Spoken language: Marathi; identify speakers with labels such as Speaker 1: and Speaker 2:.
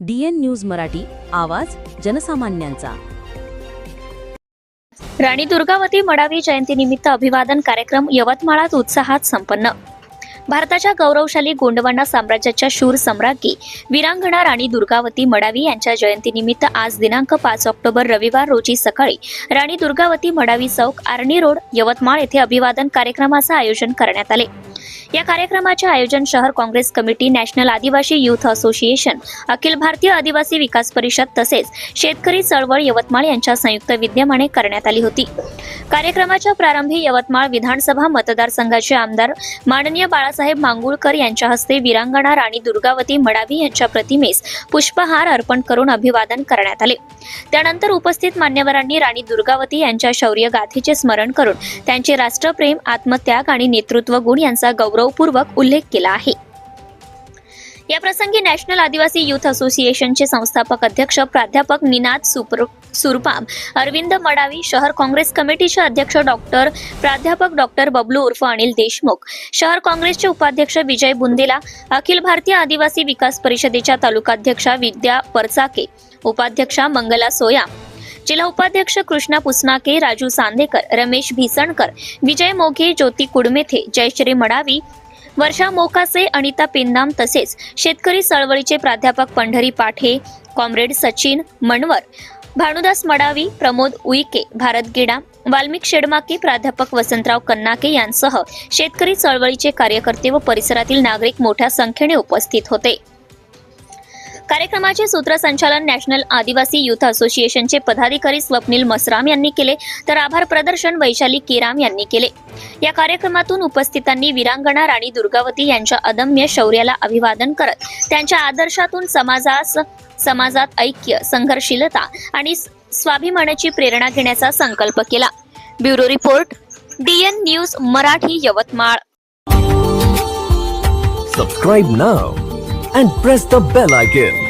Speaker 1: डीएन न्यूज मराठी आवाज जनसामान्यांचा.
Speaker 2: राणी दुर्गावती मडावी जयंतीनिमित्त अभिवादन कार्यक्रम यवतमाळात उत्साहात संपन्न. भारताच्या गौरवशाली गोंडवाना साम्राज्याच्या शूर सम्राज्ञी वीरांगणा राणी दुर्गावती मडावी यांच्या जयंतीनिमित्त आज दिनांक पाच ऑक्टोबर रविवार रोजी सकाळी राणी दुर्गावती मडावी चौक आर्णी रोड यवतमाळ येथे अभिवादन कार्यक्रमाचं आयोजन करण्यात आले. या कार्यक्रमाचे आयोजन शहर Congress committee national Adivasi youth association Akhil Bharatiya Adivasi Vikas परिषद तसेच शेतकरी चळवळ यवतमाळ यांच्या संयुक्त विद्यमाने करण्यात आली होती. कार्यक्रमाच्या प्रारंभी यवतमाळ विधानसभा मतदारसंघाचे आमदार माननीय बाळासाहेब मांगुळकर यांच्या हस्ते विरांगणा राणी दुर्गावती मडावी यांच्या प्रतिमेस पुष्पहार अर्पण करून अभिवादन करण्यात आले. त्यानंतर उपस्थित मान्यवरांनी राणी दुर्गावती यांच्या शौर्य गाथेचे स्मरण करून त्यांचे राष्ट्रप्रेम आत्मत्याग आणि नेतृत्व गुण यांचा गौरवपूर्वक उल्लेख केला आहे. या प्रसंगी नॅशनल आदिवासी युथ असोसिएशनचे संस्थापक अध्यक्ष प्राध्यापक निनाद सुप्र सुरपाम अरविंद मडावी शहर काँग्रेस कमिटीचे अध्यक्ष डॉक्टर प्राध्यापक डॉक्टर बबलू उर्फ अनिल देशमुख शहर काँग्रेसचे उपाध्यक्ष विजय बुंदेला अखिल भारतीय आदिवासी विकास परिषदेच्या तालुकाध्यक्षा विद्या परचाके उपाध्यक्षा मंगला सोया जिल्हा उपाध्यक्ष कृष्णा पुसनाके राजू सांदेकर रमेश भिसणकर विजय मोघे ज्योती कुडमेथे जयश्री मडावी वर्षा मोकासे अनिता पिंदाम तसेच शेतकरी चळवळीचे प्राध्यापक पंढरी पाठे कॉम्रेड सचिन मनवर भानुदास मडावी प्रमोद उईके भारत गिडा वाल्मिक शेडमाके प्राध्यापक वसंतराव कन्नाके यांसह शेतकरी चळवळीचे कार्यकर्ते व परिसरातील नागरिक मोठ्या संख्येने उपस्थित होते. कार्यक्रमाचे सूत्रसंचालन नॅशनल आदिवासी युथ असोसिएशनचे पदाधिकारी स्वप्नील मसराम यांनी केले तर आभार प्रदर्शन वैशाली केराम यांनी केले. या कार्यक्रमातून उपस्थितांनी विरांगणा राणी दुर्गावती यांच्या अदम्य शौर्याला अभिवादन करत त्यांच्या आदर्शातून समाजास समाजात ऐक्य संघर्षशीलता आणि स्वाभिमानाची प्रेरणा घेण्याचा संकल्प केला. Bureau report DN news Marathi Yavatmal.
Speaker 3: Subscribe now and press the bell icon.